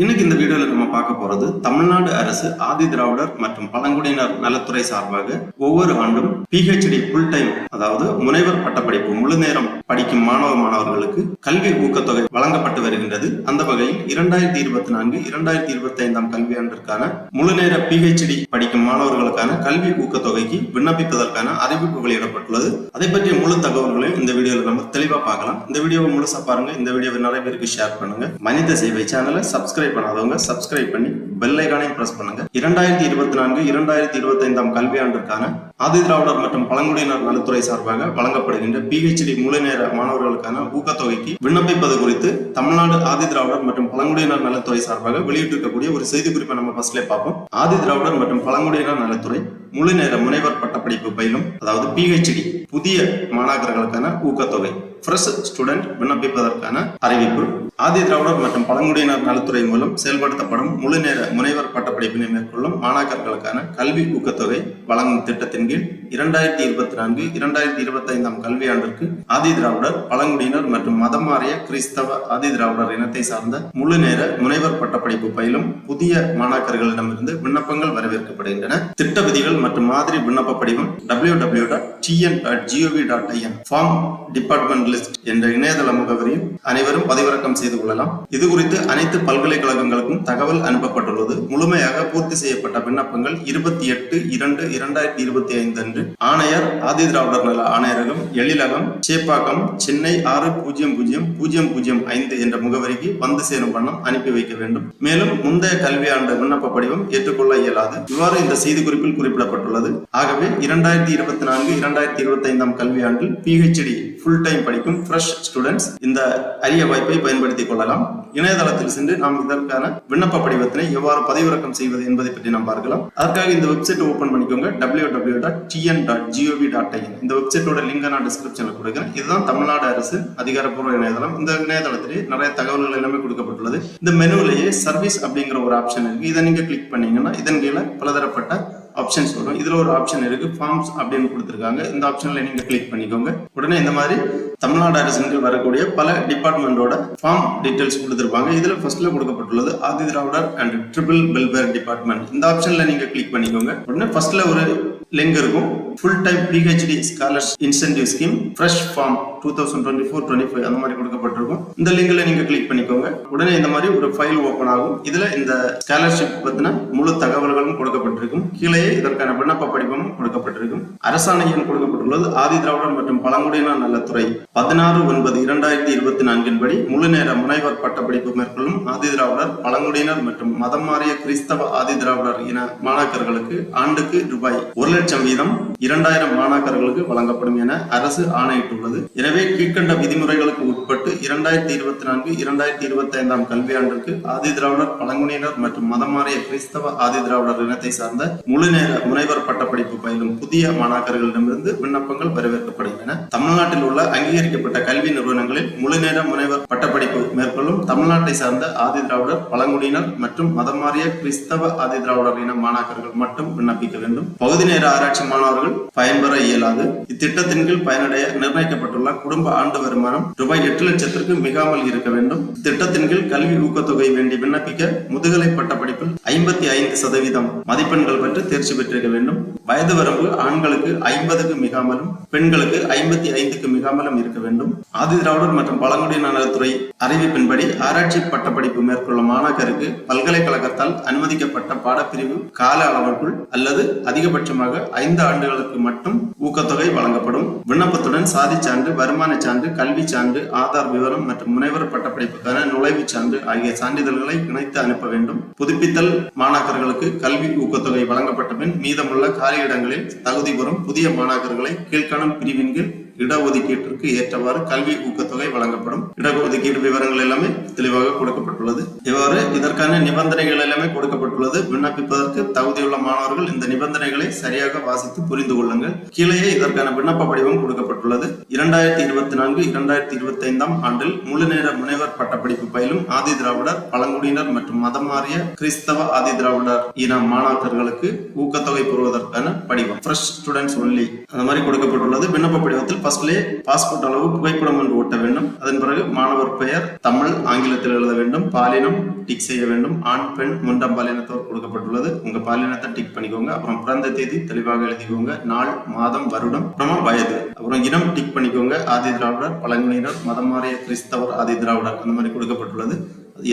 இன்னைக்கு இந்த வீடியோவில் நம்ம பார்க்க போறது தமிழ்நாடு அரசு ஆதி திராவிடர் மற்றும் பழங்குடியினர் நலத்துறை சார்பாக ஒவ்வொரு ஆண்டும் பிஹெச்டி புல் டைம் அதாவது முனைவர் பட்டப்படிப்பு முழு நேரம் படிக்கும் மாணவ மாணவர்களுக்கு கல்வி ஊக்கத்தொகை வழங்கப்பட்டு வருகின்றது. அந்த வகையில் இரண்டாயிரத்தி இருபத்தி நான்கு இரண்டாயிரத்தி இருபத்தி ஐந்தாம் கல்வியாண்டிற்கான முழு நேர பிஹெச்டி படிக்கும் மாணவர்களுக்கான கல்வி ஊக்கத்தொகைக்கு விண்ணப்பிப்பதற்கான அறிவிப்பு வெளியிடப்பட்டுள்ளது அதை பற்றிய முழு தகவல்களையும் இந்த வீடியோவில் நம்ம தெளிவாக பார்க்கலாம். இந்த வீடியோவை முழுசா பாருங்க. இந்த வீடியோவை நிறைய பேருக்கு ஷேர் பண்ணுங்க. மனித சேவை சேனலை சப்ஸ்கிரைப் பண்ணாதவங்க சப்ஸ்கிரைப் பண்ணி பெல் பிரஸ் பண்ணுங்க. இரண்டாயிரத்தி இருபத்தி நான்கு இரண்டாயிரத்தி இருபத்தி ஐந்தாம் கல்வியாண்டிற்கான ஆதி திராவிடர் மற்றும் பழங்குடியினர் நலத்துறை சார்பாக வழங்கப்படுகின்ற பிஹெச்டி முழுநேர மாணவர்களுக்கான ஊக்கத்தொகைக்கு விண்ணப்பிப்பது குறித்து தமிழ்நாடு ஆதி திராவிடர் மற்றும் பழங்குடியினர் நலத்துறை சார்பாக வெளியிட்டிருக்கக்கூடிய ஒரு செய்திக்குறிப்பை நம்ம ஃபர்ஸ்ட்ல பார்ப்போம். ஆதி திராவிடர் மற்றும் பழங்குடியினர் நலத்துறை முழு நேர முனைவர் பட்டப்படிப்பு பயிலும் அதாவது பிஹெச்டி புதிய மாணாக்கர்களுக்கான ஊக்கத்தொகை. ஃப்ரெஷ் ஸ்டூடெண்ட் விண்ணப்பிப்பதற்கான அறிவிப்பு. ஆதி திராவிடர் மற்றும் பழங்குடியினர் நலத்துறை மூலம் செயல்படுத்தப்படும் முழுநேர முனைவர் பட்டப்படிப்பினை மேற்கொள்ளும் மாணாக்கர்களுக்கான கல்வி ஊக்கத்தொகை வழங்கும் திட்டத்தின் கீழ் இரண்டாயிரத்தி இருபத்தி நான்கு இரண்டாயிரத்தி இருபத்தி ஐந்தாம் கல்வியாண்டிற்கு ஆதி திராவிடர் பழங்குடியினர் மற்றும் மதம் மாறிய கிறிஸ்தவ ஆதி திராவிடர் இனத்தை சார்ந்த முழு நேர முனைவர் பட்டப்படிப்பு பயிலும் புதிய மாணாக்கர்களிடமிருந்து விண்ணப்பங்கள் வரவேற்கப்படுகின்றன. திட்ட விதிகள் மற்றும் மாதிரி விண்ணப்ப படிவம் W W dot TN dot GOV dot IN form department list என்ற இணையதள முகவரியும் அனைவரும் பதிவிறக்கம் செய்து கொள்ளலாம். இது குறித்து அனைத்து பல்கலைக்கழகங்களுக்கும் தகவல் அனுப்பப்பட்டுள்ளது. முழுமையாக பூர்த்தி செய்யப்பட்ட விண்ணப்பங்கள் இருபத்தி எட்டு இரண்டு இரண்டாயிரத்தி இருபத்தி ஐந்து அன்று. ஆணையர் ஆதி திராவிடர் நல ஆணையரகம் எழிலகம் சேப்பாக்கம் சென்னை ஆறு பூஜ்ஜியம் பூஜ்ஜியம் பூஜ்ஜியம் பூஜ்ஜியம் ஐந்து என்ற முகவரிக்கு வந்து சேரும் வண்ணம் அனுப்பி வைக்க வேண்டும். மேலும் முந்தைய கல்வியாண்டு விண்ணப்ப படிவம் ஏற்றுக்கொள்ள இயலாது. இவ்வாறு இந்த செய்தி குறிப்பில் குறிப்பிடப்பட்டுள்ளது. ஆகவே இரண்டாயிரத்தி இருபத்தி நான்கு இரண்டாயிரத்தி இருபத்தி ஐந்தாம் கல்வியாண்டில் பிஹெச்டி ஃபுல் டைம் படிக்கும் ஃப்ரெஷ் ஸ்டூடெண்ட்ஸ் இந்த அரிய வாய்ப்பை பயன்படுத்திக் கொள்ளலாம். இணையதளத்தில் சென்று நாம் இதற்கான விண்ணப்ப படிவத்தினை எவ்வாறு பதிவிறக்கம் செய்வது என்பதை பற்றி நாம் பார்க்கலாம். அதற்காக இந்த வெப்சைட் ஓபன் பண்ணிக்கோங்க. W W dot TN dot GOV dot IN இந்த வெப்சைட்டோட லிங்க் நான் டிஸ்கிரிப்ஷனில் கொடுக்குறேன். இதுதான் தமிழ்நாடு அரசு அதிகாரப்பூர்வ இணையதளம். இந்த இணையதளத்திலே நிறைய தகவல்கள் எல்லாமே கொடுக்கப்பட்டுள்ளது. இந்த மெனுவிலேயே சர்வீஸ் அப்படிங்கிற ஒரு ஆப்ஷன் இருக்கு. இதை நீங்க கிளிக் பண்ணீங்கன்னா இதன் கீழே பலதரப்பட்ட ஆப்ஷன்ஸ் வரும் இதுல ஒரு ஆப்ஷன் இருக்கு. ஃபார்ம்ஸ் அப்படின்னு கொடுத்துருக்காங்க. இந்த ஆப்ஷன்ல நீங்க கிளிக் பண்ணிக்கோங்க. உடனே இந்த மாதிரி தமிழ்நாடு அரசின் வரக்கூடிய பல டிபார்ட்மெண்டோட ஃபார்ம் டீடைல்ஸ் கொடுத்துருப்பாங்க. இதுல ஃபர்ஸ்ட்ல கொடுக்கப்பட்டுள்ளது Adi Dravidar and tribal welfare department இந்த ஆப்ஷன்ல நீங்க கிளிக் பண்ணிக்கோங்க. உடனே ஃபர்ஸ்ட்ல ஒரு லிங்க் இருக்கும். Full time PhD scholars incentive scheme fresh form two thousand twenty four twenty five அந்த மாதிரி கொடுக்கப்பட்டிருக்கும். இந்த லிங்க்ல நீங்க கிளிக் பண்ணிக்கோங்க. உடனே இந்த மாதிரி ஒரு ஃபைல் ஓப்பன் ஆகும். இதுல இந்த ஸ்காலர்ஷிப் பத்தின முழு தகவல்களும் கொடுக்கப்பட்டிருக்கும். கீழே இதற்கான விண்ணப்ப படிவமும் கொடுக்கப்பட்டிருக்கும். அரசாணையும் கொடுக்கப்பட்ட கொடுக்கப்பட்டுள்ளது ஆதி திராவிடர் மற்றும் பழங்குடியினர் நலத்துறை பதினாறு ஒன்பது இரண்டாயிரத்தி இருபத்தி நான்கின் படி முழு நேர முனைவர் பட்டப்படிப்பு மேற்கொள்ளும் ஆதி திராவிடர் பழங்குடியினர் மற்றும் மதம் மாறிய கிறிஸ்தவ ஆதி திராவிடர் இன மாணாக்கர்களுக்கு ஆண்டுக்கு ரூபாய் ஒரு லட்சம் வீதம் இரண்டாயிரம் மாணாக்கர்களுக்கு வழங்கப்படும் என அரசு ஆணையிட்டுள்ளது. எனவே கீழ்கண்ட விதிமுறைகளுக்கு உட்பட்டு இரண்டாயிரத்தி இருபத்தி நான்கு இரண்டாயிரத்தி இருபத்தி ஐந்தாம் கல்வியாண்டிற்கு ஆதி திராவிடர் பழங்குடியினர் மற்றும் மதம் மாறிய கிறிஸ்தவ ஆதி திராவிடர் இனத்தை சார்ந்த முழு நேர முனைவர் பட்டப்படிப்பு பயிலும் புதிய மாணாக்கர்களிடமிருந்து விண்ணப்பங்கள் வரவேற்கப்படுகின்றன. தமிழ்நாட்டில் உள்ள அங்கீகரிக்கப்பட்ட கல்வி நிறுவனங்களில் முழு நேர முனைவர் பட்டப்படிப்பு மேற்கொள்ளும் தமிழ்நாட்டை சார்ந்த ஆதி திராவிடர் பழங்குடியினர் மற்றும் மதம் மாறிய கிறிஸ்தவ ஆதி திராவிடர் இன மாணாக்கர்கள் மட்டும் விண்ணப்பிக்க வேண்டும். பகுதி நேர ஆராய்ச்சி மாணவர்கள் பயன்பெற இயலாது. இத்திட்டத்தின் கீழ் பயனடைய நிர்ணயிக்கப்பட்டுள்ள குடும்ப ஆண்டு வருமானம் ரூபாய் எட்டு லட்சம் லட்சத்திற்கு மிகாமல் இருக்க வேண்டும். திட்டத்தின் கீழ் கல்வி ஊக்கத்தொகை வேண்டி விண்ணப்பிக்க முதுகலை பட்டப்படிப்பில் ஐம்பத்தி ஐந்து சதவீதம் மதிப்பெண்கள் பெற்று தேர்ச்சி பெற்றிருக்க வேண்டும். வயது வரம்பு ஆண்களுக்கு ஐம்பதுக்கு மிகாமலும் பெண்களுக்கு ஐம்பத்தி ஐந்துக்கு மிகாமலும் இருக்க வேண்டும். ஆதி திராவிடர் மற்றும் பழங்குடியினர் நலத்துறை அறிவிப்பின்படி ஆராய்ச்சி பட்டப்படிப்பு மேற்கொள்ளும் மாணாக்கருக்கு பல்கலைக்கழகத்தால் அனுமதிக்கப்பட்ட பாடப்பிரிவு கால அளவுக்குள் அல்லது அதிகபட்சமாக ஐந்து ஆண்டுகளுக்கு மட்டும் ஊக்கத்தொகை வழங்கப்படும். விண்ணப்பத்துடன் சாதி சான்று வருமான சான்று கல்வி சான்று ஆதார் விவரம் மற்றும் முனைவர் பட்டப்படிப்புக்கான நுழைவுச் சான்று ஆகிய சான்றிதழ்களை இணைத்து அனுப்ப வேண்டும். புதுப்பித்தல் மாணாக்கர்களுக்கு கல்வி ஊக்கத்தொகை வழங்கப்பட்ட பின் மீதமுள்ள காலியிடங்களில் தகுதி பெறும் புதிய மாணாக்கர்களை கீழ்காணும் பிரிவின் கீழ் இடஒதுக்கீட்டிற்கு ஏற்றவாறு கல்வி ஊக்கத்தொகை வழங்கப்படும். இடஒதுக்கீடு விவரங்கள் எல்லாமே தெளிவாக கொடுக்கப்பட்டுள்ளது. இவ்வாறு இதற்கான நிபந்தனைகள் எல்லாமே கொடுக்கப்பட்டுள்ளது. விண்ணப்பிப்பதற்கு தகுதியுள்ள மாணவர்கள் இந்த நிபந்தனைகளை சரியாக வாசித்து புரிந்து கொள்ளுங்கள். கீழே இதற்கான விண்ணப்ப படிவம் கொடுக்கப்பட்டுள்ளது. இரண்டாயிரத்தி இருபத்தி நான்கு இரண்டாயிரத்தி இருபத்தி ஐந்தாம் ஆண்டில் முழு நேர முனைவர் பட்டப்படிப்பு பயிலும் ஆதி திராவிடர் பழங்குடியினர் மற்றும் மதம் மாறிய கிறிஸ்தவ ஆதி திராவிடர் இன மாணாக்கர்களுக்கு ஊக்கத்தொகை பெறுவதற்கான படிவம். ஃப்ரெஷ் ஸ்டூடெண்ட்ஸ் ஒன்லி அந்த மாதிரி கொடுக்கப்பட்டுள்ளது. விண்ணப்ப படிவத்தில் ஃபர்ஸ்ட்லேயே பாஸ்போர்ட் அளவு புகைப்படம் என்று ஓட்ட வேண்டும். அதன் பிறகு மாணவர் பெயர் தமிழ் ஆங்கிலத்தில் எழுத வேண்டும் பாலினம் டிக் செய்ய வேண்டும். ஆண் பெண் மூன்றாம் பாலினத்தோர் கொடுக்கப்பட்டுள்ளது. உங்க பாலினத்தை டிக் பண்ணிக்கோங்க. அப்புறம் பிறந்த தேதி தெளிவாக எழுதிக்கோங்க. நாள் மாதம் வருடம் அப்புறமா வயது. அப்புறம் இனம் டிக் பண்ணிக்கோங்க. ஆதி திராவிடர் பழங்குடியினர் மதம் மாறிய கிறிஸ்தவர் ஆதி திராவிடர் அந்த மாதிரி கொடுக்கப்பட்டுள்ளது.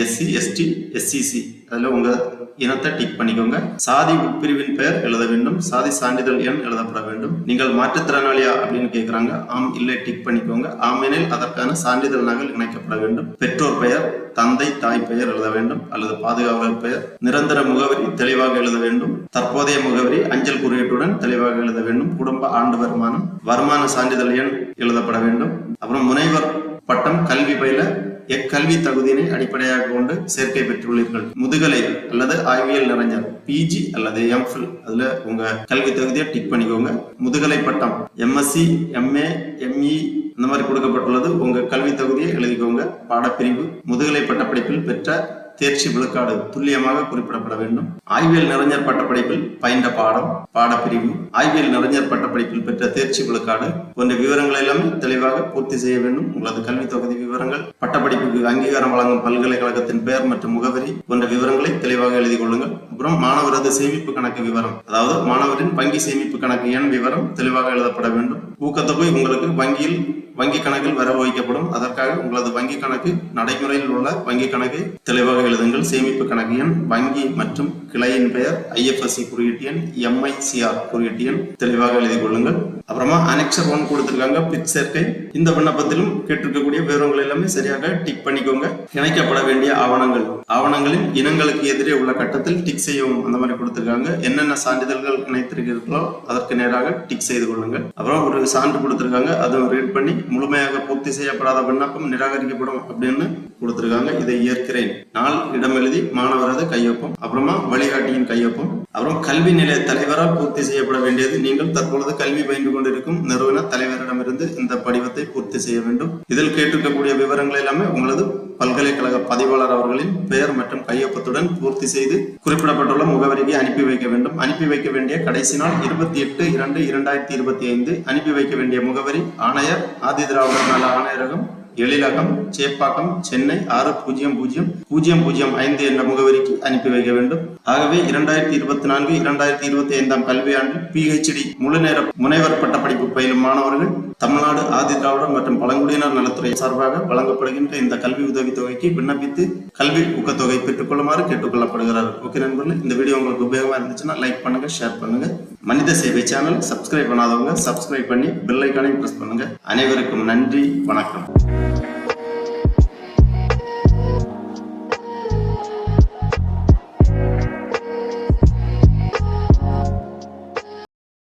SC ST SCC. அதில் உங்கள் இனத்தை டிக் பண்ணிக்கோங்க. சாதி உட்பிரிவின் பெயர் எழுத வேண்டும். சாதி சான்றிதழ் எண் எழுதப்பட வேண்டும். நீங்கள் மாற்றுத்திறனாளியா அப்படின்னு கேட்குறாங்க ஆம் இல்லை டிக் பண்ணிக்கோங்க. ஆம் எனில் அதற்கான சான்றிதழ் நகல் இணைக்கப்பட வேண்டும். பெற்றோர் பெயர் தந்தை தாய் பெயர் எழுத வேண்டும். அல்லது பாதுகாவலர் பெயர் நிரந்தர முகவரி தெளிவாக எழுத வேண்டும். தற்போதைய முகவரி அஞ்சல் குறியீட்டுடன் தெளிவாக எழுத வேண்டும். குடும்ப ஆண்டு வருமானம் வருமான சான்றிதழ் எண் எழுதப்பட வேண்டும். அப்புறம் முனைவர் பட்டம் கல்வி பயில எக்கல்வி தகுதியினை அடிப்படையாக கொண்டு சேர்க்கை பெற்றுள்ளீர்கள். முதுகலை அல்லது ஆய்வியல் நிறைஞர் பிஜி அல்லது எம்ஃபில் அதுல உங்க கல்வி தகுதியை டிக் பண்ணிக்கோங்க. முதுகலை பட்டம் எம்எஸ்சி எம்ஏ எம்இ இந்த மாதிரி கொடுக்கப்பட்டுள்ளது. உங்க கல்வி தகுதியை எழுதிக்கோங்க. பாடப்பிரிவு முதுகலை பட்டப்படிப்பில் பெற்ற தேர்ச்சி விழுக்காடு துல்லியமாக குறிப்பிடப்பட வேண்டும். ஆய்வியல் நிறைஞர் பட்டப்படிப்பில் பயின்ற பாடம் பாடப்பிரிவு. ஆய்வியல் நிறைஞர் பட்டப்படிப்பில் பெற்ற தேர்ச்சி விழுக்காடு போன்ற விவரங்கள் எல்லாமே தெளிவாக பூர்த்தி செய்ய வேண்டும். உங்களது கல்வி தொகுதி விவரங்கள் பட்டப்படிப்புக்கு அங்கீகாரம் வழங்கும் பல்கலைக்கழகத்தின் பெயர் மற்றும் முகவரி போன்ற விவரங்களை தெளிவாக எழுதி கொள்ளுங்கள். அப்புறம் மாணவரது சேமிப்பு கணக்கு விவரம் அதாவது மாணவரின் வங்கி சேமிப்பு கணக்கு எண் விவரம் தெளிவாக எழுதப்பட வேண்டும். ஊக்கத்தொகை உங்களுக்கு வங்கியில் வங்கி கணக்கில் வரவு வைக்கப்படும் அதற்காக உங்களது வங்கி கணக்கு நடைமுறையில் உள்ள வங்கி கணக்கை தெளிவாக எழுதுங்கள். சேமிப்பு கணக்கு எண் வங்கி மற்றும் கிளையின் பெயர் ஐஎஃப்எஸ்சி குறியீட்டு எண் எம்ஐசிஆர் குறியீட்டு எண் தெளிவாக எழுதி கொள்ளுங்கள். அப்புறமா அனெக்சர் ஒன் கொடுத்துருக்காங்க. பிட் சேர்க்கை இந்த விண்ணப்பத்திலும் கேட்டிருக்கக்கூடிய விவரங்கள் எல்லாமே சரியாக டிக் பண்ணிக்கோங்க. இணைக்கப்பட வேண்டிய ஆவணங்கள். ஆவணங்களின் இனங்களுக்கு எதிரே உள்ள கட்டத்தில் டிக் செய்யவும் அந்த மாதிரி கொடுத்துருக்காங்க. என்னென்ன சான்றிதழ்கள் இணைத்திருக்கிறீர்களோ அதற்கு நேராக டிக் செய்து கொள்ளுங்கள். அப்புறம் ஒரு சான்று கொடுத்துருக்காங்க. அதை ரீட் பண்ணி முழுமையாக பூர்த்தி செய்யப்படாத விண்ணப்பம் நிராகரிக்கப்படும் அப்படின்னு கொடுத்துருக்காங்க. இதை ஏற்கிறேன். நாள் இடம் எழுதி மாணவரது கையொப்பம் அப்புறமா வழிகாட்டியின் கையொப்பம் அப்புறம் கல்வி நிலைய தலைவரால் பூர்த்தி செய்யப்பட வேண்டியது நீங்கள் தற்பொழுது கல்வி பயின்று கொண்டிருக்கும் நிறுவன தலைவரிடமிருந்து இந்த படிவத்தை பூர்த்தி செய்ய வேண்டும். இதில் கேட்டிருக்கக்கூடிய விவரங்கள் எல்லாமே உங்களது பல்கலைக்கழக பதிவாளர் அவர்களின் பெயர் மற்றும் கையொப்பத்துடன் பூர்த்தி செய்து குறிப்பிடப்பட்டுள்ள முகவரிக்கு அனுப்பி வைக்க வேண்டும். அனுப்பி வைக்க வேண்டிய கடைசி நாள் இருபத்தி எட்டு இரண்டு இரண்டாயிரத்தி இருபத்தி ஐந்து. அனுப்பி வைக்க வேண்டிய முகவரி ஆணையர் ஆதி திராவிடர் நல ஆணையரகம் எழிலகம் சேப்பாக்கம் சென்னை ஆறு பூஜ்ஜியம் பூஜ்ஜியம் பூஜ்ஜியம் பூஜ்ஜியம் ஐந்து என்ற முகவரிக்கு அனுப்பி வைக்க வேண்டும். ஆகவே இரண்டாயிரத்தி இருபத்தி நான்கு இரண்டாயிரத்தி இருபத்தி ஐந்தாம் கல்வியாண்டில் பிஹெச்டி முழு நேர முனைவர் பட்டப்படிப்பு பயிலும் மாணவர்கள் தமிழ்நாடு ஆதி திராவிடர் மற்றும் பழங்குடியினர் நலத்துறை சார்பாக வழங்கப்படுகின்ற இந்த கல்வி உதவித்தொகைக்கு விண்ணப்பித்து கல்வி ஊக்கத்தொகை பெற்றுக்கொள்ளுமாறு கேட்டுக்கொள்ளப்படுகிறார் ஓகே நண்பர்கள் இந்த வீடியோ உங்களுக்கு உபயோகமா இருந்துச்சுன்னா லைக் பண்ணுங்க ஷேர் பண்ணுங்க. மனித சேவை சேனல் சப்ஸ்கிரைப் பண்ணாதவங்க சப்ஸ்கிரைப் பண்ணி பெல் ஐக்கானையும் பிரஸ் பண்ணுங்க. அனைவருக்கும் நன்றி வணக்கம்.